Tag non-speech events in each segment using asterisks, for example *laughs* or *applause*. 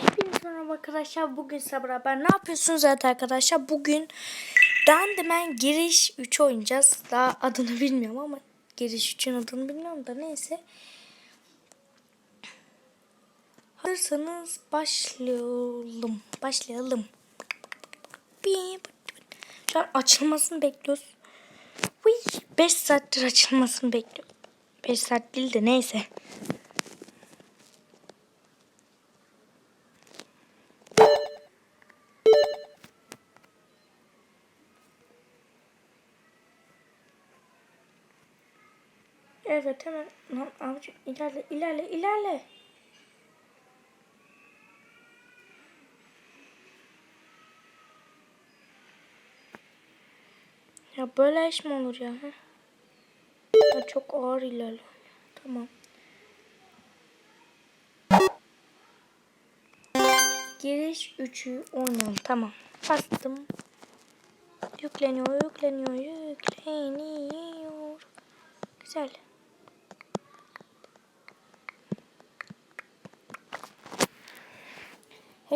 Hepinize merhaba arkadaşlar. Bugün size beraber ne yapıyorsunuz evet arkadaşlar? Bugün Dandyman giriş 3 oynayacağız. Daha adını bilmiyorum ama giriş 3'ün adını bilmiyorum da neyse. Hazırsanız başlayalım. Başlayalım. Şu an açılmasını bekliyoruz. 5 saattir açılmasını bekliyorum. 5 saat değil de neyse. Evet hemen lan abicim ilerle ilerle ilerle. Ya böyle iş mi olur ya? Ya çok ağır ilerliyor. Tamam. Giriş 3'ü oynayalım. Tamam. Bastım. Yükleniyor, yükleniyor, yükleniyor. Güzel.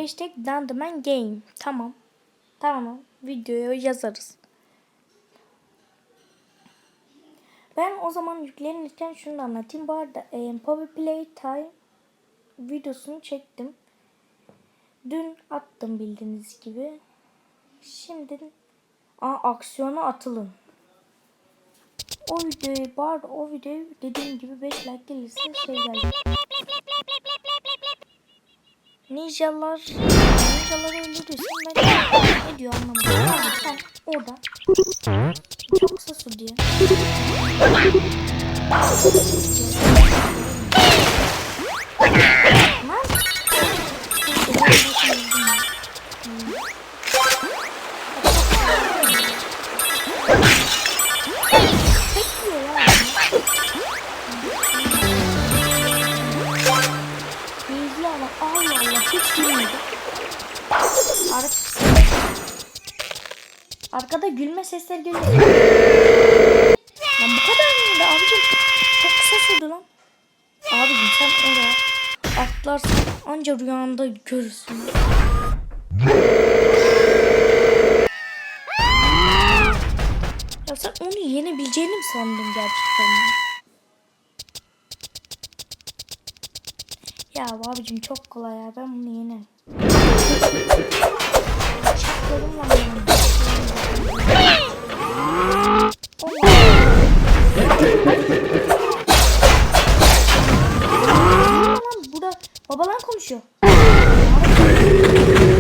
Hashtag Dandyman Game. Tamam. Tamam. Videoya yazarız. Ben o zaman yüklenirken şunu da anlatayım. Bu arada e, Poppy Playtime videosunu çektim. Dün attım bildiğiniz gibi. Şimdi Aa, aksiyona atılın. O videoyu var o videoyu dediğim gibi 5 like gelirse şey geldi. Ninjalar Ninjaları öldürüyorsun ben ne diyor anlamadım. Abi sen orada çok kısa su diye. Lan. Allah Allah hiç gülmedi. Ar Arkada gülme sesleri geliyor. Lan bu kadar mıydı abicim? Çok kısa sürdü lan. Abicim sen oraya atlarsın anca rüyanda görürsün. Ya sen onu yenebileceğini mi sandın gerçekten? ya? Ya abicim çok kolay ya ben bunu yenerim. Lan babalar konuşuyor.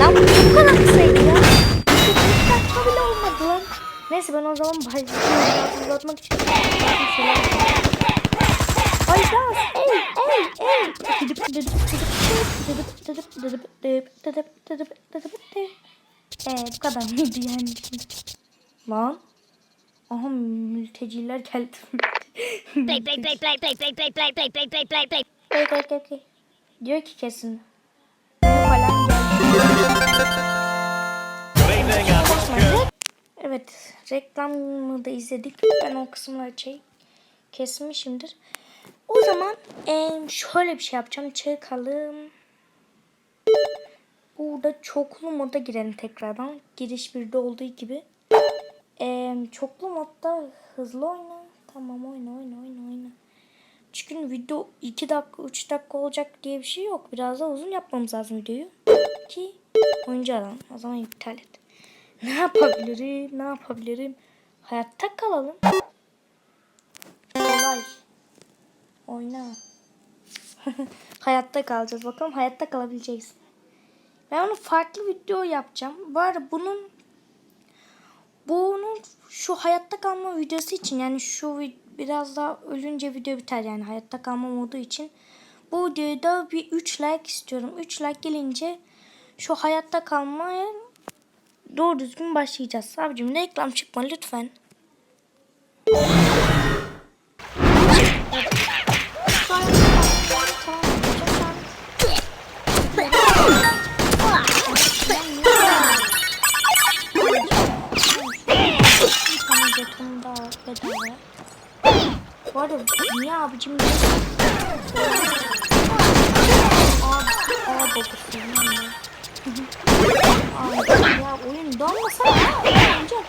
Lan bu kadar kısaydı ya. Bir dakika bile olmadı lan. Neyse ben o zaman başlıyorum. Uzatmak için. Eee bu kadar mıydı yani şimdi? Lan. Aha mülteciler geldi. play, play, play, play, play, play, play, play, play, play, play, play, play. Play play play play. Diyor ki kesin. Falan geldi. Evet reklamını da izledik. Ben o kısımları şey kesmişimdir. O zaman em, şöyle bir şey yapacağım. Çıkalım. Burada çoklu moda girelim tekrardan. Giriş 1'de olduğu gibi. Em, çoklu modda hızlı oyna. Tamam oyna oyna oyna oyna. Çünkü video 2 dakika 3 dakika olacak diye bir şey yok. Biraz daha uzun yapmamız lazım videoyu. Ki oyuncu alalım. O zaman iptal et. Ne yapabilirim? Ne yapabilirim? Hayatta kalalım. Oyna. *laughs* hayatta kalacağız. Bakalım hayatta kalabileceğiz. Ben onu farklı video yapacağım. Bu arada bunun bunun şu hayatta kalma videosu için yani şu biraz daha ölünce video biter yani hayatta kalma modu için. Bu videoda da bir 3 like istiyorum. 3 like gelince şu hayatta kalmaya doğru düzgün başlayacağız. Abicim reklam çıkma lütfen. abicim. Abi, abi bakıştım Abi ya oyun donmasana oyuncak.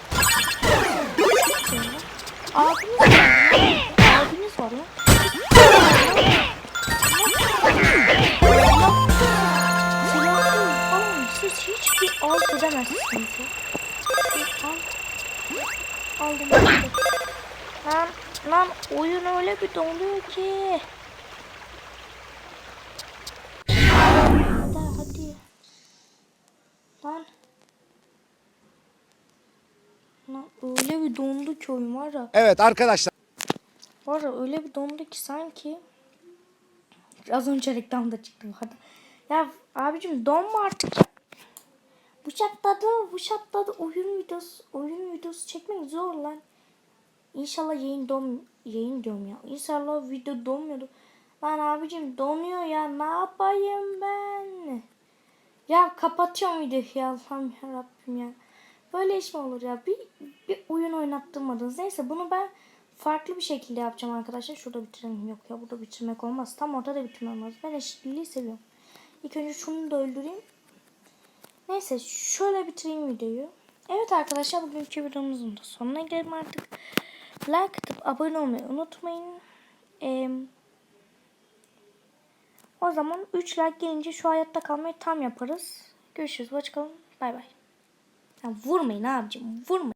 Abiniz var mı? Abiniz var mı? Silahını falan siz hiçbir alt edemezsiniz. Lan, oyun öyle bir doluyor ki. Hadi hadi. Lan. Lan öyle bir dondu ki oyun var ya. Evet arkadaşlar. Var ya öyle bir dondu ki sanki. Az önce reklamda çıktı bu arada. Ya abicim donma artık ya. Bu çatladı, bu çatladı. Oyun videosu, oyun videosu çekmek zor lan. İnşallah yayın don yayın diyorum ya. İnşallah video donmuyordu. Lan abicim donuyor ya. Ne yapayım ben? Ya kapatıyorum videoyu ya Allah'ım ya Rabbim ya. Böyle iş mi olur ya? Bir, bir oyun oynattırmadınız. Neyse bunu ben farklı bir şekilde yapacağım arkadaşlar. Şurada bitirelim. Yok ya burada bitirmek olmaz. Tam ortada bitirmem lazım. Ben eşitliği seviyorum. İlk önce şunu da öldüreyim. Neyse şöyle bitireyim videoyu. Evet arkadaşlar bugünkü videomuzun da sonuna gelelim artık. Like atıp abone olmayı unutmayın. Ee, o zaman 3 like gelince şu hayatta kalmayı tam yaparız. Görüşürüz. Hoşçakalın. Bay bay. Ya vurmayın abicim. Vurmayın.